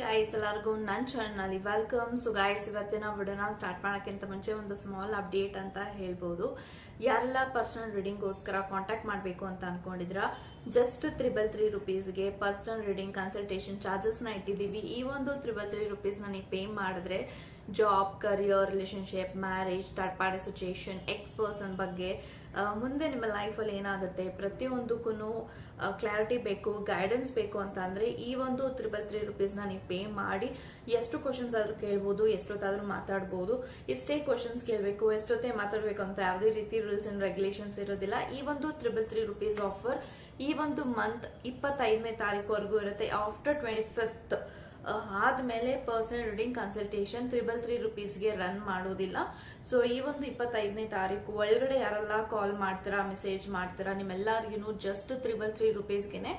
Guys ಎಲ್ಲರಿಗೂ ನನ್ನ ಚಾನಲ್ನಲ್ಲಿ ವೆಲ್ಕಮ್ ಸೊ ಗಾಯ್ಸ್ ಇವತ್ತಿನ ವಿಡಿಯೋನ ಸ್ಟಾರ್ಟ್ ಮಾಡೋಕ್ಕಿಂತ ಮುಂಚೆ ಒಂದು ಸ್ಮಾಲ್ ಅಪ್ಡೇಟ್ ಅಂತ ಹೇಳ್ಬೋದು. ಯಾರೆಲ್ಲ ಪರ್ಸನಲ್ ರೀಡಿಂಗ್ಗೋಸ್ಕರ ಕಾಂಟ್ಯಾಕ್ಟ್ ಮಾಡಬೇಕು ಅಂತ ಅನ್ಕೊಂಡಿದ್ರ ಜಸ್ಟ್ ತ್ರಿಬಲ್ ತ್ರೀ ರುಪೀಸ್ಗೆ ಪರ್ಸನಲ್ ರೀಡಿಂಗ್ ಕನ್ಸಲ್ಟೇಷನ್ ಚಾರ್ಜಸ್ನ ಇಟ್ಟಿದ್ದೀವಿ. ಈ ಒಂದು ತ್ರಿಬಲ್ ತ್ರೀ ರುಪೀಸ್ನ ನೀವು ಪೇ ಮಾಡಿದ್ರೆ job career relationship marriage third party situation ex person ಬಗ್ಗೆ ಮುಂದೆ ನಿಮ್ಮ ಲೈಫಲ್ಲಿ ಏನಾಗುತ್ತೆ? ಪ್ರತಿಯೊಂದಕ್ಕೂ ಕ್ಲಾರಿಟಿ ಬೇಕು ಗೈಡೆನ್ಸ್ ಬೇಕು ಅಂತ ಅಂದರೆ ಈ ಒಂದು ತ್ರಿಬಲ್ ತ್ರೀ ರುಪೀಸ್ನ ನೀವು ಪೇ ಮಾಡಿ ಎಷ್ಟು ಕ್ವಶನ್ಸ್ ಆದರೂ ಕೇಳ್ಬೋದು, ಎಷ್ಟೊತ್ತಾದರೂ ಮಾತಾಡ್ಬೋದು. ಎಷ್ಟೇ ಕ್ವಶನ್ಸ್ ಕೇಳಬೇಕು, ಎಷ್ಟೊತ್ತೇ ಮಾತಾಡಬೇಕು ಅಂತ ಯಾವುದೇ ರೀತಿ ರೂಲ್ಸ್ ಆ್ಯಂಡ್ ರೆಗ್ಯುಲೇಷನ್ಸ್ ಇರೋದಿಲ್ಲ. ಈ ಒಂದು ತ್ರಿಬಲ್ ತ್ರೀ ರುಪೀಸ್ ಆಫರ್ ಈ ಒಂದು ಮಂತ್ ಇಪ್ಪತ್ತೈದನೇ ತಾರೀಕುವರೆಗೂ ಇರುತ್ತೆ. ಆಫ್ಟರ್ ಟ್ವೆಂಟಿ ಫಿಫ್ತ್ ಆದ್ಮೇಲೆ personal reading consultation triple three ರುಪೀಸ್ಗೆ run ಮಾಡೋದಿಲ್ಲ. ಸೊ ಈ ಒಂದು ಇಪ್ಪತ್ತೈದನೇ ತಾರೀಕು ಒಳಗಡೆ ಯಾರೆಲ್ಲ ಕಾಲ್ ಮಾಡ್ತೀರಾ ಮೆಸೇಜ್ ಮಾಡ್ತೀರಾ ನಿಮ್ಮೆಲ್ಲರಿಗೂ ಜಸ್ಟ್ ತ್ರಿಬಲ್ ತ್ರೀ ರುಪೀಸ್ಗೆನೆ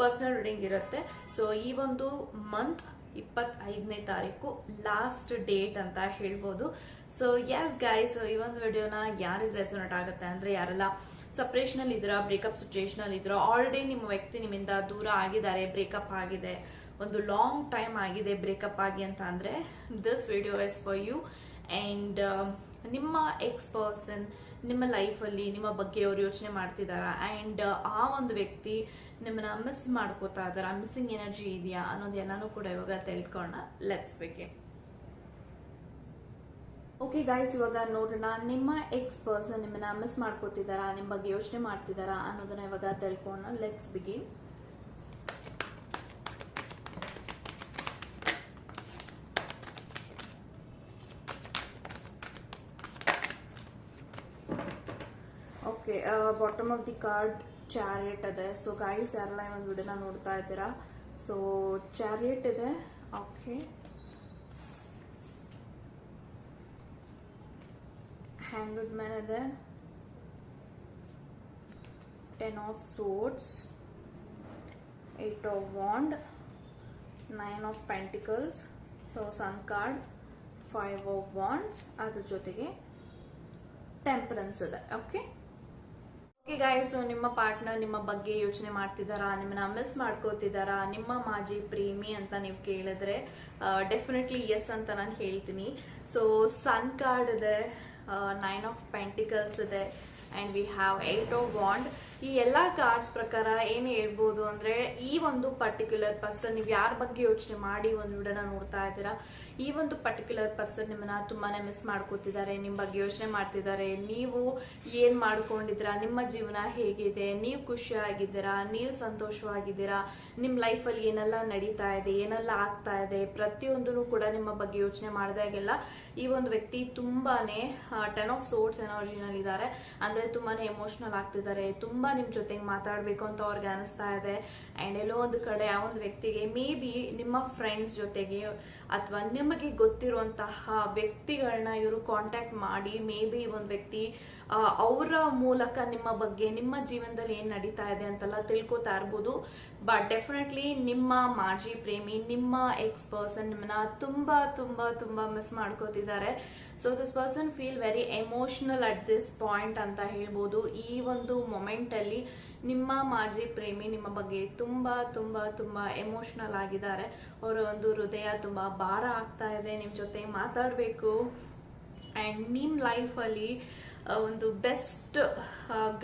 ಪರ್ಸನಲ್ ರೀಡಿಂಗ್ ಇರುತ್ತೆ. ಸೊ ಈ ಒಂದು ಮಂತ್ ಇಪ್ಪತ್ತೈದನೇ ತಾರೀಕು ಲಾಸ್ಟ್ ಡೇಟ್ ಅಂತ ಹೇಳ್ಬೋದು. ಸೊ ಯಸ್ ಗೈಸ್ ಈ ಒಂದು ವಿಡಿಯೋನ ಯಾರಿಗೆ ರೆಸೋನೇಟ್ ಆಗುತ್ತೆ ಅಂದ್ರೆ ಯಾರೆಲ್ಲ ಸಪ್ರೇಷನಲ್ಲಿ ಇದ್ರ ಬ್ರೇಕಪ್ ಸಿಚುಯೇಷನ್ ಅಲ್ಲಿ ಇದ್ರ ಆಲ್ರೆಡಿ ನಿಮ್ಮ ವ್ಯಕ್ತಿ ನಿಮ್ಮಿಂದ ದೂರ ಆಗಿದ್ದಾರೆ ಬ್ರೇಕಪ್ ಆಗಿದೆ ಒಂದು ಲಾಂಗ್ ಟೈಮ್ ಆಗಿದೆ ಬ್ರೇಕಪ್ ಆಗಿ ಅಂತ ಅಂದರೆ this video is for you and ನಿಮ್ಮ ಎಕ್ಸ್ ಪರ್ಸನ್ ನಿಮ್ಮ ಲೈಫಲ್ಲಿ ನಿಮ್ಮ ಬಗ್ಗೆ ಅವ್ರು ಯೋಚನೆ ಮಾಡ್ತಿದ್ದಾರಾ ಆ್ಯಂಡ್ ಆ ಒಂದು ವ್ಯಕ್ತಿ ನಿಮ್ಮನ್ನ ಮಿಸ್ ಮಾಡ್ಕೋತಾ ಇದಾರ? ಮಿಸ್ಸಿಂಗ್ ಎನರ್ಜಿ ಇದೆಯಾ? ಅನ್ನೋದೆಲ್ಲಾನು ಕೂಡ ಇವಾಗ ತಿಳ್ಕೊಳ್ಳೋಣ ಲೆಟ್ಸ್ ಬೇಕೆ ಓಕೆ ಗೈಸ್ ಇವಾಗ ನೋಡೋಣ. ನಿಮ್ಮ ಎಕ್ಸ್ ಪರ್ಸನ್ ನಿಮ್ಮನ್ನ ಮಿಸ್ ಮಾಡ್ಕೋತಿದ್ದಾರಾ ನಿಮ್ಮ ಬಗ್ಗೆ ಯೋಚನೆ ಮಾಡ್ತಿದ್ದಾರಾ ಅನ್ನೋದನ್ನ ಇವಾಗ ತಿಳ್ಕೊಳ್ಳೋಣ let's begin okay bottom of the card chariot ಇದೆ. ಸೊ ಗೈಸ್ ಈ ಒಂದು ವಿಡಿಯೋನ ನೋಡ್ತಾ ಇದ್ದೀರಾ? ಸೊ ಚಾರಿಯೇಟ್ ಇದೆ. ಓಕೆ ಹ್ಯಾಂಗ್ಡ್ ಮ್ಯಾನ್ ಇದೆ. Ten of swords eight of wand nine of pentacles so sun card five of wands ಅದ್ರ ಜೊತೆಗೆ ಟೆಂಪರೆನ್ಸ್ ಇದೆ. ಓಕೆ ಓಕೆ ಗಾಯ್ಸ್ ನಿಮ್ಮ ಪಾರ್ಟ್ನರ್ ನಿಮ್ಮ ಬಗ್ಗೆ ಯೋಚನೆ ಮಾಡ್ತಿದ್ದಾರಾ? ನಿಮ್ಮನ್ನ ಮಿಸ್ ಮಾಡ್ಕೋತಿದ್ದಾರಾ? ನಿಮ್ಮ ಮಾಜಿ ಪ್ರೇಮಿ ಅಂತ ನೀವು ಕೇಳಿದ್ರೆ ಡೆಫಿನೆಟ್ಲಿ ಎಸ್ ಅಂತ ನಾನು ಹೇಳ್ತೀನಿ. ಸೊ ಸನ್ ಕಾರ್ಡ್ ಇದೆ ನೈನ್ ಆಫ್ ಪೆಂಟಿಕಲ್ಸ್ ಇದೆ and we have eight of wand ಈ ಎಲ್ಲ ಕಾರ್ಡ್ಸ್ ಪ್ರಕಾರ ಏನು ಹೇಳ್ಬೋದು ಅಂದ್ರೆ ಈ ಒಂದು ಪರ್ಟಿಕ್ಯುಲರ್ ಪರ್ಸನ್ ನೀವು ಯಾರ ಬಗ್ಗೆ ಯೋಚನೆ ಮಾಡಿ ಒಂದು ವಿಡಿಯೋನ ನೋಡ್ತಾ ಇದ್ದೀರಾ? ಈ ಒಂದು ಪರ್ಟಿಕ್ಯುಲರ್ ಪರ್ಸನ್ ನಿಮ್ಮನ್ನ ತುಂಬಾನೇ ಮಿಸ್ ಮಾಡ್ಕೋತಿದ್ದಾರೆ ನಿಮ್ಮ ಬಗ್ಗೆ ಯೋಚನೆ ಮಾಡ್ತಿದ್ದಾರೆ. ನೀವು ಏನ್ ಮಾಡ್ಕೊಂಡಿದ್ದೀರಾ? ನಿಮ್ಮ ಜೀವನ ಹೇಗಿದೆ? ನೀವು ಖುಷಿಯಾಗಿದ್ದೀರಾ? ನೀವು ಸಂತೋಷವಾಗಿದ್ದೀರಾ? ನಿಮ್ಮ ಲೈಫಲ್ಲಿ ಏನೆಲ್ಲ ನಡೀತಾ ಇದೆ? ಏನೆಲ್ಲ ಆಗ್ತಾ ಇದೆ? ಪ್ರತಿಯೊಂದನ್ನು ಕೂಡ ನಿಮ್ಮ ಬಗ್ಗೆ ಯೋಚನೆ ಮಾಡಿದಾಗೆಲ್ಲ ಈ ಒಂದು ವ್ಯಕ್ತಿ ತುಂಬಾನೇ ಟೆನ್ ಆಫ್ ಸೋರ್ಟ್ಸ್ ಎನರ್ಜಿನಲ್ಲಿ ಇದ್ದಾರೆ. ಅಂದ್ರೆ ತುಂಬಾನೇ ಎಮೋಷನಲ್ ಆಗ್ತಿದ್ದಾರೆ. ತುಂಬಾ ನಿಮ್ ಜೊತೆಗೆ ಮಾತಾಡಬೇಕು ಅಂತ ಅವ್ರಿಗೆ ಅನಿಸ್ತಾ ಇದೆ. ಆ್ಯಂಡ್ ಎಲ್ಲೋ ಒಂದು ಕಡೆ ಆ ಒಂದು ವ್ಯಕ್ತಿಗೆ ಮೇ ಬಿ ನಿಮ್ಮ ಫ್ರೆಂಡ್ಸ್ ಜೊತೆಗೆ ಅಥವಾ ನಿಮಗೆ ಗೊತ್ತಿರುವಂತಹ ವ್ಯಕ್ತಿಗಳನ್ನ ಇವರು ಕಾಂಟ್ಯಾಕ್ಟ್ ಮಾಡಿ ಮೇ ಬಿ ಒಂದು ವ್ಯಕ್ತಿ ಅವರ ಮೂಲಕ ನಿಮ್ಮ ಬಗ್ಗೆ, ನಿಮ್ಮ ಜೀವನದಲ್ಲಿ ಏನು ನಡೀತಾ ಇದೆ ಅಂತೆಲ್ಲ ತಿಳ್ಕೊತಾ ಇರ್ಬೋದು. ಬಟ್ ಡೆಫಿನೆಟ್ಲಿ ನಿಮ್ಮ ಮಾಜಿ ಪ್ರೇಮಿ, ನಿಮ್ಮ ಎಕ್ಸ್ ಪರ್ಸನ್ ನಿಮ್ಮನ್ನ ತುಂಬಾ ತುಂಬಾ ತುಂಬಾ miss ಮಾಡ್ಕೋತಿದ್ದಾರೆ. So this person feel very emotional at this point ಅಂತ ಹೇಳ್ಬೋದು. ಈ ಒಂದು ಮೊಮೆಂಟ್ ಅಲ್ಲಿ ನಿಮ್ಮ ಮಾಜಿ ಪ್ರೇಮಿ ನಿಮ್ಮ ಬಗ್ಗೆ ತುಂಬಾ ತುಂಬಾ ತುಂಬಾ ಎಮೋಷನಲ್ ಆಗಿದ್ದಾರೆ. ಅವರ ಒಂದು ಹೃದಯ ತುಂಬಾ ಭಾರ ಆಗ್ತಾ ಇದೆ. ನಿಮ್ಮ ಜೊತೆ ಮಾತಾಡಬೇಕು. ಆ್ಯಂಡ್ ನಿಮ್ಮ ಲೈಫಲ್ಲಿ ಒಂದು ಬೆಸ್ಟ್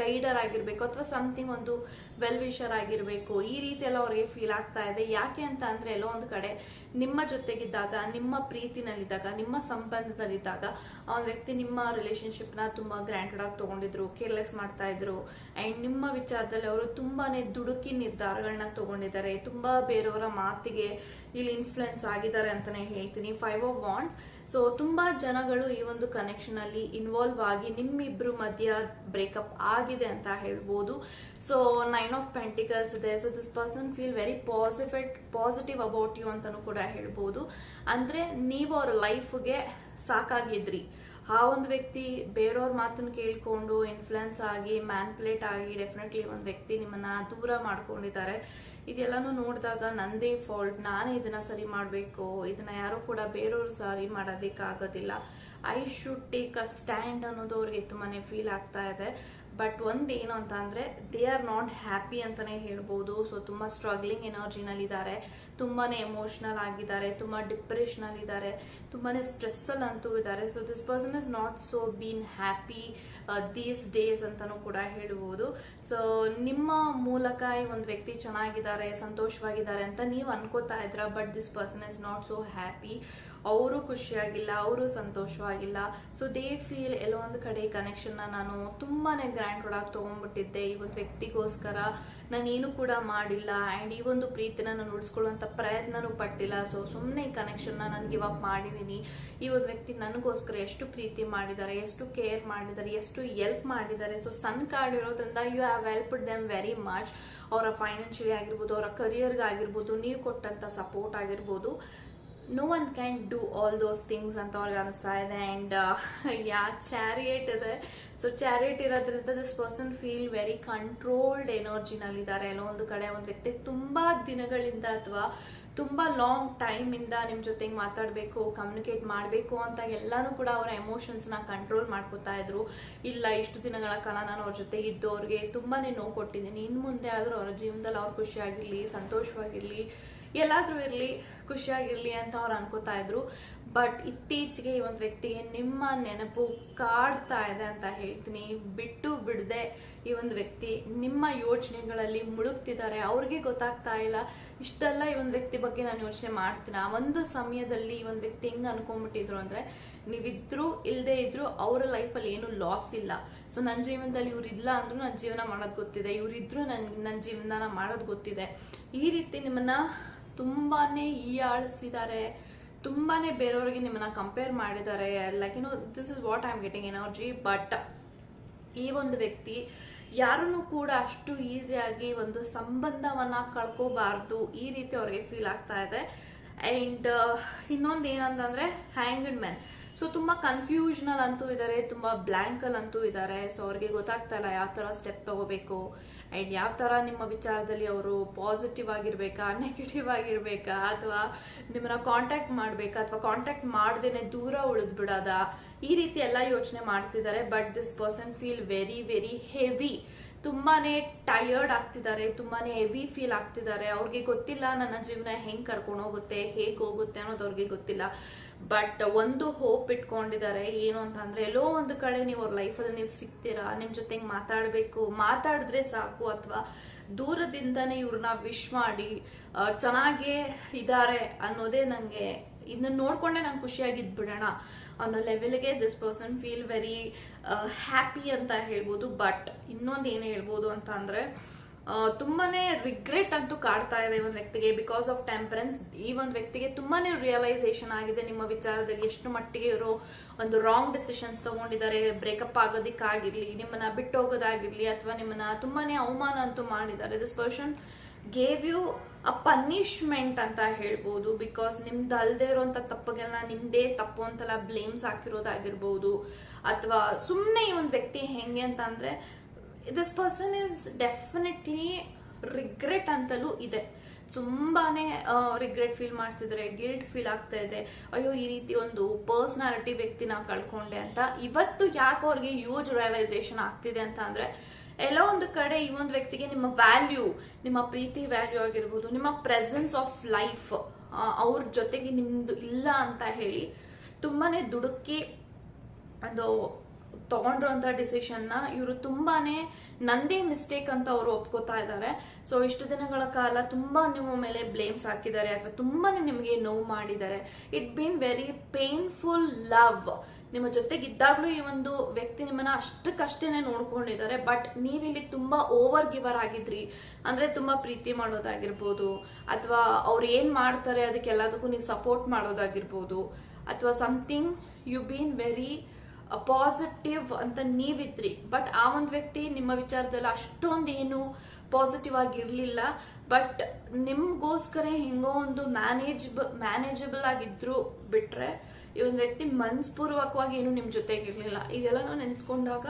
ಗೈಡರ್ ಆಗಿರಬೇಕು ಅಥವಾ ಸಮಥಿಂಗ್ ಒಂದು ವೆಲ್ ವಿಷರ್ ಆಗಿರಬೇಕು. ಈ ರೀತಿ ಎಲ್ಲ ಅವ್ರಿಗೆ ಫೀಲ್ ಆಗ್ತಾ ಇದೆ. ಯಾಕೆ ಅಂತ ಅಂದರೆ ಎಲ್ಲೋ ಒಂದು ಕಡೆ ನಿಮ್ಮ ಜೊತೆಗಿದ್ದಾಗ, ನಿಮ್ಮ ಪ್ರೀತಿನಲ್ಲಿದ್ದಾಗ, ನಿಮ್ಮ ಸಂಬಂಧದಲ್ಲಿದ್ದಾಗ ಆ ಒಂದು ವ್ಯಕ್ತಿ ನಿಮ್ಮ ರಿಲೇಶನ್ಶಿಪ್ನ ತುಂಬಾ ಗ್ರಾಂಟೆಡ್ ಆಗಿ ತಗೊಂಡಿದ್ರು ಕೇರ್ಲೆಸ್ ಮಾಡ್ತಾ ಇದ್ರು. ಅಂಡ್ ನಿಮ್ಮ ವಿಚಾರದಲ್ಲಿ ಅವರು ತುಂಬಾನೇ ದುಡುಕಿ ನಿರ್ಧಾರಗಳನ್ನ ತಗೊಂಡಿದ್ದಾರೆ. ತುಂಬಾ ಬೇರೆಯವರ ಮಾತಿಗೆ ಇಲ್ಲಿ ಇನ್ಫ್ಲುಯೆನ್ಸ್ ಆಗಿದ್ದಾರೆ ಅಂತಾನೆ ಹೇಳ್ತೀನಿ. ಫೈವ್ ಆಫ್ ವಾಂಡ್ಸ್ ಸೊ ತುಂಬಾ ಜನಗಳು ಈ ಒಂದು ಕನೆಕ್ಷನ್ ಅಲ್ಲಿ ಇನ್ವಾಲ್ವ್ ಆಗಿ ನಿಮ್ಮಿಬ್ರು ಮಧ್ಯ ಬ್ರೇಕಪ್ ಆಗಿದೆ ಅಂತ ಹೇಳ್ಬೋದು. ಸೊ ನೈನ್ ಆಫ್ ಪೆಂಟಿಕಲ್ಸ್ ಇದೆ so this person feel very positive positive about you ಅಂತಾನು ಕೂಡ ಹೇಳ್ಬೋದು. ಅಂದ್ರೆ ನೀವು ಅವ್ರ ಲೈಫ್ಗೆ ಸಾಕಾಗಿದ್ರಿ. ಆ ಒಂದು ವ್ಯಕ್ತಿ ಬೇರೆಯವ್ರ ಮಾತನ್ನು ಕೇಳ್ಕೊಂಡು ಇನ್ಫ್ಲುಯೆನ್ಸ್ ಆಗಿ ಮ್ಯಾನ್ಪ್ಲೇಟ್ ಆಗಿ ಡೆಫಿನೆಟ್ಲಿ ಒಂದು ವ್ಯಕ್ತಿ ನಿಮ್ಮನ್ನ ದೂರ ಮಾಡ್ಕೊಂಡಿದ್ದಾರೆ. ಇದೆಲ್ಲಾನು ನೋಡಿದಾಗ ನಂದೇ ಫಾಲ್ಟ್ ನಾನೇ ಇದನ್ನ ಸರಿ ಮಾಡಬೇಕು, ಇದನ್ನ ಯಾರು ಕೂಡ ಬೇರೆಯವರು ಸರಿ ಮಾಡೋದಕ್ಕಾಗೋದಿಲ್ಲ. I should take a stand ಅನ್ನೋದು ಅವ್ರಿಗೆ ತುಂಬಾನೇ ಫೀಲ್ ಆಗ್ತಾ ಇದೆ. ಬಟ್ ಒಂದೇನು ಅಂತ ಅಂದರೆ ದೇ ಆರ್ ನಾಟ್ ಹ್ಯಾಪಿ ಅಂತಲೇ ಹೇಳ್ಬೋದು. ಸೊ ತುಂಬ ಸ್ಟ್ರಗ್ಲಿಂಗ್ ಎನರ್ಜಿನಲ್ಲಿದ್ದಾರೆ ತುಂಬಾ ಎಮೋಷ್ನಲ್ ಆಗಿದ್ದಾರೆ. ತುಂಬ ಡಿಪ್ರೆಷನಲ್ಲಿದ್ದಾರೆ ತುಂಬಾ ಸ್ಟ್ರೆಸ್ಸಲ್ಲಿ ಅಂತೂ ಇದ್ದಾರೆ. So this person is not so been happy these days ಅಂತಲೂ ಕೂಡ ಹೇಳ್ಬೋದು. ಸೊ ನಿಮ್ಮ ಮೂಲಕ ಈ ಒಂದು ವ್ಯಕ್ತಿ ಚೆನ್ನಾಗಿದ್ದಾರೆ, ಸಂತೋಷವಾಗಿದ್ದಾರೆ ಅಂತ ನೀವು ಅನ್ಕೋತಾ ಇದ್ರ but this person is not so happy ಅವರು ಖುಷಿಯಾಗಿಲ್ಲ, ಅವರು ಸಂತೋಷವಾಗಿಲ್ಲ. ಸೊ ದೇ ಫೀಲ್ ಎಲ್ಲೋ ಒಂದು ಕಡೆ ಕನೆಕ್ಷನ್ನ ನಾನು ತುಂಬಾ ಗ್ರ್ಯಾಂಡ್ ಒಳಗೆ ತೊಗೊಂಡ್ಬಿಟ್ಟಿದ್ದೆ. ಈ ಒಂದು ವ್ಯಕ್ತಿಗೋಸ್ಕರ ನಾನೇನು ಕೂಡ ಮಾಡಿಲ್ಲ ಆ್ಯಂಡ್ ಈ ಒಂದು ಪ್ರೀತಿನ ನಾನು ಉಳಿಸ್ಕೊಳ್ಳುವಂಥ ಪ್ರಯತ್ನನೂ ಪಟ್ಟಿಲ್ಲ. ಸೊ ಸುಮ್ಮನೆ ಈ ಕನೆಕ್ಷನ್ನ ನಾನು ಗಿವ್ ಅಪ್ ಮಾಡಿದ್ದೀನಿ ಈ ಒಂದು ವ್ಯಕ್ತಿ ನನಗೋಸ್ಕರ ಎಷ್ಟು ಪ್ರೀತಿ ಮಾಡಿದ್ದಾರೆ, ಎಷ್ಟು ಕೇರ್ ಮಾಡಿದ್ದಾರೆ, ಎಷ್ಟು ಎಲ್ಪ್ ಮಾಡಿದ್ದಾರೆ. ಸೊ ಸನ್ ಕಾರ್ಡ್ ಇರೋದ್ರಿಂದ you have helped them very much ಅವರ ಫೈನಾನ್ಷಿಯಲಿ ಆಗಿರ್ಬೋದು, ಅವರ ಕರಿಯರ್ಗೆ ಆಗಿರ್ಬೋದು, ನೀವು ಕೊಟ್ಟಂಥ ಸಪೋರ್ಟ್ ಆಗಿರ್ಬೋದು. No one can do all those things ಅಂತ ಅವ್ರಿಗೆ ಅನಿಸ್ತಾ ಇದೆ. ಆ್ಯಂಡ್ ಯಾ ಚಾರಿಯೇಟ್ ಇದೆ. ಸೊ ಚಾರಿಯೇಟ್ ಇರೋದ್ರಿಂದ this person feel very controlled ಎನರ್ಜಿನಲ್ಲಿದ್ದಾರೆ ಎಲ್ಲೋ ಒಂದು ಕಡೆ, ಒಂದು ವ್ಯಕ್ತಿ ತುಂಬ ದಿನಗಳಿಂದ ಅಥವಾ ತುಂಬ ಲಾಂಗ್ ಟೈಮಿಂದ ನಿಮ್ಮ ಜೊತೆಗೆ ಮಾತಾಡಬೇಕು ಕಮ್ಯುನಿಕೇಟ್ ಮಾಡಬೇಕು ಅಂತ ಎಲ್ಲಾನು ಕೂಡ ಅವರ ಎಮೋಷನ್ಸ್ನ ಕಂಟ್ರೋಲ್ ಮಾಡ್ಕೋತಾ ಇದ್ರು. ಇಲ್ಲ, ಇಷ್ಟು ದಿನಗಳ ಕಾಲ ನಾನು ಅವ್ರ ಜೊತೆ ಇದ್ದು ಅವ್ರಿಗೆ ತುಂಬಾ ನೋವು ಕೊಟ್ಟಿದ್ದೀನಿ. ಇನ್ನು ಮುಂದೆ ಆದರೂ ಅವರ ಜೀವನದಲ್ಲಿ ಅವ್ರ ಖುಷಿಯಾಗಿರಲಿ, ಸಂತೋಷವಾಗಿರಲಿ, ಎಲ್ಲಾದ್ರೂ ಇರಲಿ ಖುಷಿಯಾಗಿರ್ಲಿ ಅಂತ ಅವ್ರು ಅನ್ಕೋತಾ ಇದ್ರು. ಬಟ್ ಇತ್ತೀಚೆಗೆ ಈ ಒಂದು ವ್ಯಕ್ತಿಗೆ ನಿಮ್ಮ ನೆನಪು ಕಾಡ್ತಾ ಇದೆ ಅಂತ ಹೇಳ್ತೀನಿ. ಬಿಟ್ಟು ಬಿಡದೆ ಈ ಒಂದು ವ್ಯಕ್ತಿ ನಿಮ್ಮ ಯೋಚನೆಗಳಲ್ಲಿ ಮುಳುಗ್ತಿದ್ದಾರೆ. ಅವ್ರಿಗೆ ಗೊತ್ತಾಗ್ತಾ ಇಲ್ಲ. ಇಷ್ಟೆಲ್ಲ ಈ ಒಂದು ವ್ಯಕ್ತಿ ಬಗ್ಗೆ ನಾನು ಯೋಚನೆ ಮಾಡ್ತೀನಿ? ಆ ಒಂದು ಸಮಯದಲ್ಲಿ ಈ ಒಂದು ವ್ಯಕ್ತಿ ಹೆಂಗ್ ಅನ್ಕೊಂಡ್ಬಿಟ್ಟಿದ್ರು ಅಂದ್ರೆ, ನೀವಿದ್ರು ಇಲ್ಲದೆ ಇದ್ರು ಅವರ ಲೈಫಲ್ಲಿ ಏನು ಲಾಸ್ ಇಲ್ಲ. ಸೊ ನನ್ನ ಜೀವನದಲ್ಲಿ ಇವ್ರು ಇಲ್ಲ ಅಂದ್ರೂ ನನ್ನ ಜೀವನ ಮಾಡೋದು ಗೊತ್ತಿದೆ. ಇವ್ರಿದ್ರು ನನ್ ನನ್ನ ಜೀವನ ಮಾಡೋದು ಗೊತ್ತಿದೆ. ಈ ರೀತಿ ನಿಮ್ಮನ್ನ ತುಂಬಾನೇ ಆಳಿಸಿದ್ದಾರೆ ತುಂಬಾನೇ ಬೇರೆಯವ್ರಿಗೆ ನಿಮ್ಮನ್ನ ಕಂಪೇರ್ ಮಾಡಿದ್ದಾರೆ like no this is what I am getting energy but ಈ ಒಂದು ವ್ಯಕ್ತಿ ಯಾರನ್ನು ಕೂಡ ಅಷ್ಟು ಈಸಿಯಾಗಿ ಒಂದು ಸಂಬಂಧವನ್ನ ಕಳ್ಕೋಬಾರ್ದು. ಈ ರೀತಿ ಅವ್ರಿಗೆ ಫೀಲ್ ಆಗ್ತಾ ಇದೆ. ಅಂಡ್ ಇನ್ನೊಂದು ಏನಂತಂದ್ರೆ ಹ್ಯಾಂಗ್ಡ್ ಮ್ಯಾನ್ ಸೊ ತುಂಬಾ ಕನ್ಫ್ಯೂಷನಲ್ ಅಂತೂ ಇದ್ದಾರೆ ತುಂಬಾ ಬ್ಲ್ಯಾಂಕಲ್ ಅಂತೂ ಇದ್ದಾರೆ ಸೊ ಅವ್ರಿಗೆ ಗೊತ್ತಾಗ್ತಾ ಇಲ್ಲ ಯಾವ ತರ ಸ್ಟೆಪ್ ತಗೋಬೇಕು. ಅಂಡ್ ಯಾವ ತರ ನಿಮ್ಮ ವಿಚಾರದಲ್ಲಿ ಅವರು ಪಾಸಿಟಿವ್ ಆಗಿರ್ಬೇಕಾ ನೆಗೆಟಿವ್ ಆಗಿರ್ಬೇಕಾ, ಅಥವಾ ನಿಮ್ಮನ್ನ ಕಾಂಟ್ಯಾಕ್ಟ್ ಮಾಡಬೇಕಾ, ಅಥವಾ ಕಾಂಟ್ಯಾಕ್ಟ್ ಮಾಡ್ದೇನೆ ದೂರ ಉಳಿದ್ ಬಿಡೋದ ಈ ರೀತಿ ಎಲ್ಲ ಯೋಚನೆ ಮಾಡ್ತಿದ್ದಾರೆ. But this person feel very very heavy ತುಂಬಾನೇ ಟಯರ್ಡ್ ಆಗ್ತಿದ್ದಾರೆ, ತುಂಬಾನೇ ಹೆವಿ ಫೀಲ್ ಆಗ್ತಿದ್ದಾರೆ. ಅವ್ರಿಗೆ ಗೊತ್ತಿಲ್ಲ ನನ್ನ ಜೀವನ ಹೆಂಗೆ ಕರ್ಕೊಂಡು ಹೋಗುತ್ತೆ ಹೇಗ್ ಹೋಗುತ್ತೆ ಅನ್ನೋದು ಅವ್ರಿಗೆ ಗೊತ್ತಿಲ್ಲ. ಬಟ್ ಒಂದು ಹೋಪ್ ಇಟ್ಕೊಂಡಿದ್ದಾರೆ. ಏನು ಅಂತ ಅಂದ್ರೆ, ಎಲ್ಲೋ ಒಂದು ಕಡೆ ನೀವು ಅವ್ರ ಲೈಫಲ್ಲಿ ನೀವು ಸಿಗ್ತೀರಾ, ನಿಮ್ ಜೊತೆಗೆ ಮಾತಾಡ್ಬೇಕು. ಮಾತಾಡಿದ್ರೆ ಸಾಕು ಅಥವಾ ದೂರದಿಂದನೇ ಇವ್ರನ್ನ ವಿಶ್ ಮಾಡಿ ಚೆನ್ನಾಗೆ ಇದ್ದಾರೆ ಅನ್ನೋದೇ ನಂಗೆ ಇದನ್ನ ನೋಡ್ಕೊಂಡೆ ನಾನು ಖುಷಿಯಾಗಿದ್ ಬಿಡೋಣ ಅನ್ನೋ ಲೆವೆಲ್ಗೆ this person feel very happy ಅಂತ ಹೇಳ್ಬೋದು. ಬಟ್ ಇನ್ನೊಂದು ಏನು ಹೇಳ್ಬೋದು ಅಂತ ಅಂದ್ರೆ ತುಂಬಾನೇ ರಿಗ್ರೆಟ್ ಅಂತೂ ಕಾಡ್ತಾ ಇದೆ ಈ ಒಂದು ವ್ಯಕ್ತಿಗೆ ಬಿಕಾಸ್ ಆಫ್ ಟೆಂಪರೆನ್ಸ್ ಈ ಒಂದು ವ್ಯಕ್ತಿಗೆ ತುಂಬಾನೇ ರಿಯಲೈಸೇಷನ್ ಆಗಿದೆ ನಿಮ್ಮ ವಿಚಾರದಲ್ಲಿ. ಎಷ್ಟು ಮಟ್ಟಿಗೆ ಇರೋ ಒಂದು ರಾಂಗ್ ಡಿಸಿಷನ್ಸ್ ತಗೊಂಡಿದ್ದಾರೆ. ಬ್ರೇಕಪ್ ಆಗೋದಿಕ್ಕಾಗಿರ್ಲಿ, ನಿಮ್ಮನ್ನ ಬಿಟ್ಟು ಹೋಗೋದಾಗಿರ್ಲಿ ಅಥವಾ ನಿಮ್ಮನ್ನ ತುಂಬಾನೇ ಅವಮಾನ ಅಂತೂ ಮಾಡಿದ್ದಾರೆ. This person gave you a punishment ಅಂತ ಹೇಳ್ಬೋದು. ಬಿಕಾಸ್ ನಿಮ್ದು ಅಲ್ಲದೆ ಇರುವಂತ ತಪ್ಪಗೆಲ್ಲ ನಿಮ್ದೇ ತಪ್ಪು ಅಂತೆಲ್ಲ ಬ್ಲೇಮ್ಸ್ ಹಾಕಿರೋದಾಗಿರ್ಬೋದು. ಅಥವಾ ಸುಮ್ಮನೆ ಈ ಒಂದು ವ್ಯಕ್ತಿ ಹೆಂಗೆ ಅಂತ this person is definitely regret ಅಂತಲೂ ಇದೆ. ತುಂಬಾನೇ ರಿಗ್ರೆಟ್ ಫೀಲ್ ಮಾಡ್ತಿದ್ದಾರೆ ಗಿಲ್ಟ್ ಫೀಲ್ ಆಗ್ತಾ ಇದೆ. ಅಯ್ಯೋ, ಈ ರೀತಿ ಒಂದು ಪರ್ಸನಾಲಿಟಿ ವ್ಯಕ್ತಿನ ಕಳ್ಕೊಂಡೆ ಅಂತ. ಇವತ್ತು ಯಾಕೆ ಅವ್ರಿಗೆ ಯೂಜ್ ರಿಯಲೈಸೇಷನ್ ಆಗ್ತಿದೆ ಅಂತ ಅಂದ್ರೆ, ಎಲ್ಲೋ ಒಂದು ಕಡೆ ಈ ಒಂದು ವ್ಯಕ್ತಿಗೆ ನಿಮ್ಮ ವ್ಯಾಲ್ಯೂ ನಿಮ್ಮ ಪ್ರೀತಿ ವ್ಯಾಲ್ಯೂ ಆಗಿರ್ಬೋದು, ನಿಮ್ಮ ಪ್ರೆಸೆನ್ಸ್ ಆಫ್ ಲೈಫ್ ಅವ್ರ ಜೊತೆಗೆ ನಿಮ್ದು ಇಲ್ಲ ಅಂತ ಹೇಳಿ ತುಂಬಾನೇ ದುಡುಕಿ, ಒಂದು ತಗೊಂಡಿರೋಂಥ ಡಿಸಿಷನ್ನ ಇವರು ತುಂಬಾನೇ ನಂದೇ ಮಿಸ್ಟೇಕ್ ಅಂತ ಅವರು ಒಪ್ಕೋತಾ ಇದ್ದಾರೆ. ಸೊ ಇಷ್ಟು ದಿನಗಳ ಕಾಲ ತುಂಬ ನಿಮ್ಮ ಮೇಲೆ ಬ್ಲೇಮ್ಸ್ ಹಾಕಿದ್ದಾರೆ ಅಥವಾ ತುಂಬಾನೇ ನಿಮಗೆ ನೋವು ಮಾಡಿದ್ದಾರೆ. It been very painful love ನಿಮ್ಮ ಜೊತೆಗಿದ್ದಾಗಲೂ ಈ ಒಂದು ವ್ಯಕ್ತಿ ನಿಮ್ಮನ್ನ ಅಷ್ಟಕ್ಕಷ್ಟೇನೆ ನೋಡ್ಕೊಂಡಿದ್ದಾರೆ. ಬಟ್ ನೀವಿಲ್ಲಿ ತುಂಬಾ ಓವರ್ ಗಿವರ್ ಆಗಿದ್ರಿ. ಅಂದ್ರೆ ತುಂಬಾ ಪ್ರೀತಿ ಮಾಡೋದಾಗಿರ್ಬೋದು. ಅಥವಾ ಅವ್ರು ಏನ್ ಮಾಡ್ತಾರೆ ಅದಕ್ಕೆಲ್ಲದಕ್ಕೂ ನೀವು ಸಪೋರ್ಟ್ ಮಾಡೋದಾಗಿರ್ಬೋದು. ಅಥವಾ something you been very positive ಅಂತ ನೀವಿದ್ರಿ. ಬಟ್ ಆ ಒಂದು ವ್ಯಕ್ತಿ ನಿಮ್ಮ ವಿಚಾರದಲ್ಲಿ ಅಷ್ಟೊಂದು ಏನು ಪಾಸಿಟಿವ್ ಆಗಿರ್ಲಿಲ್ಲ. ಬಟ್ ನಿಮ್ಗೋಸ್ಕರ ಹೆಂಗೋ ಒಂದು ಮ್ಯಾನೇಜ್ ಮ್ಯಾನೇಜಬಲ್ ಆಗಿದ್ರು ಬಿಟ್ರೆ ಈ ಒಂದು ವ್ಯಕ್ತಿ ಮನ್ಸ್ಪೂರ್ವಕವಾಗಿ ಏನು ನಿಮ್ ಜೊತೆಗಿರ್ಲಿಲ್ಲ. ಇದೆಲ್ಲನೂ ನೆನ್ಸ್ಕೊಂಡಾಗ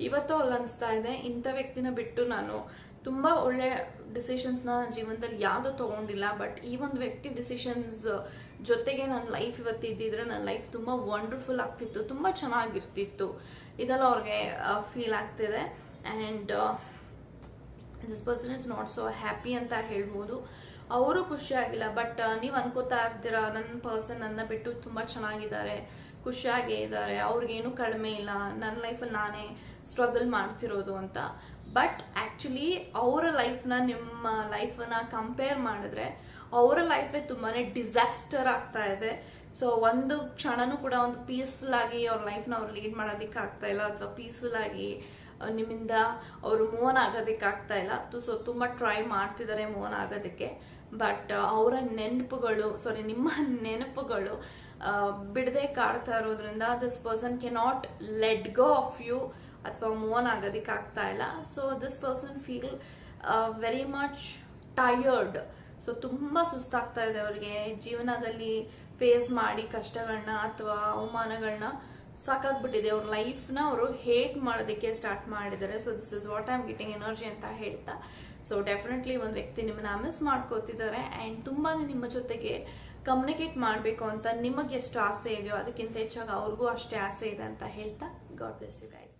ಇವತ್ತು ಅವ್ರಿಗೆ ಅನಿಸ್ತಾ ಇದೆ, ಇಂಥ ವ್ಯಕ್ತಿನ ಬಿಟ್ಟು ನಾನು ತುಂಬಾ ಒಳ್ಳೆ ಡಿಸಿಷನ್ಸ್ನ ಜೀವನದಲ್ಲಿ ಯಾವುದು ತಗೊಂಡಿಲ್ಲ. ಬಟ್ ಈ ಒಂದು ವ್ಯಕ್ತಿ ಡಿಸಿಷನ್ಸ್ ಜೊತೆಗೆ ನನ್ನ ಲೈಫ್ ಇವತ್ತು ಇದ್ದಿದ್ರೆ ನನ್ನ ಲೈಫ್ ತುಂಬ ವಂಡರ್ಫುಲ್ ಆಗ್ತಿತ್ತು, ತುಂಬ ಚೆನ್ನಾಗಿರ್ತಿತ್ತು. ಇದೆಲ್ಲ ಅವ್ರಿಗೆ ಫೀಲ್ ಆಗ್ತಿದೆ. And this person is not so happy ಅಂತ ಹೇಳ್ಬೋದು. ಅವರು ಖುಷಿಯಾಗಿಲ್ಲ ಬಟ್ ನೀವು ಅನ್ಕೋತಾ ಇರ್ತೀರ ನನ್ನ ಪರ್ಸನ್ ನನ್ನ ಬಿಟ್ಟು ತುಂಬ ಚೆನ್ನಾಗಿದ್ದಾರೆ ಖುಷಿಯಾಗೇ ಇದ್ದಾರೆ, ಅವ್ರಿಗೇನು ಕಡಿಮೆ ಇಲ್ಲ ನನ್ನ ಲೈಫಲ್ಲಿ ನಾನೇ ಸ್ಟ್ರಗಲ್ ಮಾಡ್ತಿರೋದು ಅಂತ. ಬಟ್ ಆ್ಯಕ್ಚುಲಿ ಅವರ ಲೈಫ್ನ ನಿಮ್ಮ ಲೈಫನ್ನ ಕಂಪೇರ್ ಮಾಡಿದ್ರೆ ಅವರ ಲೈಫೇ ತುಂಬಾ ಡಿಸಾಸ್ಟರ್ ಆಗ್ತಾ ಇದೆ. ಸೊ ಒಂದು ಕ್ಷಣನೂ ಕೂಡ ಒಂದು ಪೀಸ್ಫುಲ್ ಆಗಿ ಅವ್ರ ಲೈಫ್ನ ಅವ್ರು ಲೀಡ್ ಮಾಡೋದಕ್ಕೆ ಆಗ್ತಾ ಇಲ್ಲ ಅಥವಾ ಪೀಸ್ಫುಲ್ ಆಗಿ ನಿಮ್ಮಿಂದ ಅವರು ಮೋನ್ ಆಗೋದಕ್ಕೆ ಆಗ್ತಾ ಇಲ್ಲ. ಸೊ ತುಂಬ ಟ್ರೈ ಮಾಡ್ತಿದ್ದಾರೆ ಮೋನ್ ಆಗೋದಕ್ಕೆ. ಬಟ್ ಅವರ ನೆನಪುಗಳು ಸಾರಿ ನಿಮ್ಮ ನೆನಪುಗಳು ಬಿಡದೆ ಕಾಡ್ತಾ ಇರೋದ್ರಿಂದ this person can not let go of you ಅಥವಾ ಮೋನ್ ಆಗೋದಕ್ಕೆ ಆಗ್ತಾ ಇಲ್ಲ. So this person feel very much tired so ತುಂಬ ಸುಸ್ತಾಗ್ತಾ ಇದೆ ಅವ್ರಿಗೆ. ಜೀವನದಲ್ಲಿ ಫೇಸ್ ಮಾಡಿ ಕಷ್ಟಗಳನ್ನ ಅಥವಾ ಅವಮಾನಗಳನ್ನ ಸಾಕಾಗ್ಬಿಟ್ಟಿದೆ. ಅವ್ರ ಲೈಫ್ನ ಅವರು ಹೇಟ್ ಮಾಡೋದಕ್ಕೆ ಸ್ಟಾರ್ಟ್ ಮಾಡಿದ್ದಾರೆ. So this is what I'm getting energy ಅಂತ ಹೇಳ್ತಾ. ಸೊ ಡೆಫಿನೆಟ್ಲಿ ಒಂದು ವ್ಯಕ್ತಿ ನಿಮ್ಮನ್ನ ಮಿಸ್ ಮಾಡ್ಕೋತಿದ್ದಾರೆ ಆ್ಯಂಡ್ ತುಂಬಾ ನಿಮ್ಮ ಜೊತೆಗೆ ಕಮ್ಯುನಿಕೇಟ್ ಮಾಡಬೇಕು ಅಂತ ನಿಮಗೆ ಎಷ್ಟು ಆಸೆ ಇದೆಯೋ ಅದಕ್ಕಿಂತ ಹೆಚ್ಚಾಗಿ ಅವ್ರಿಗೂ ಅಷ್ಟೇ ಆಸೆ ಇದೆ ಅಂತ ಹೇಳ್ತಾ. God bless you guys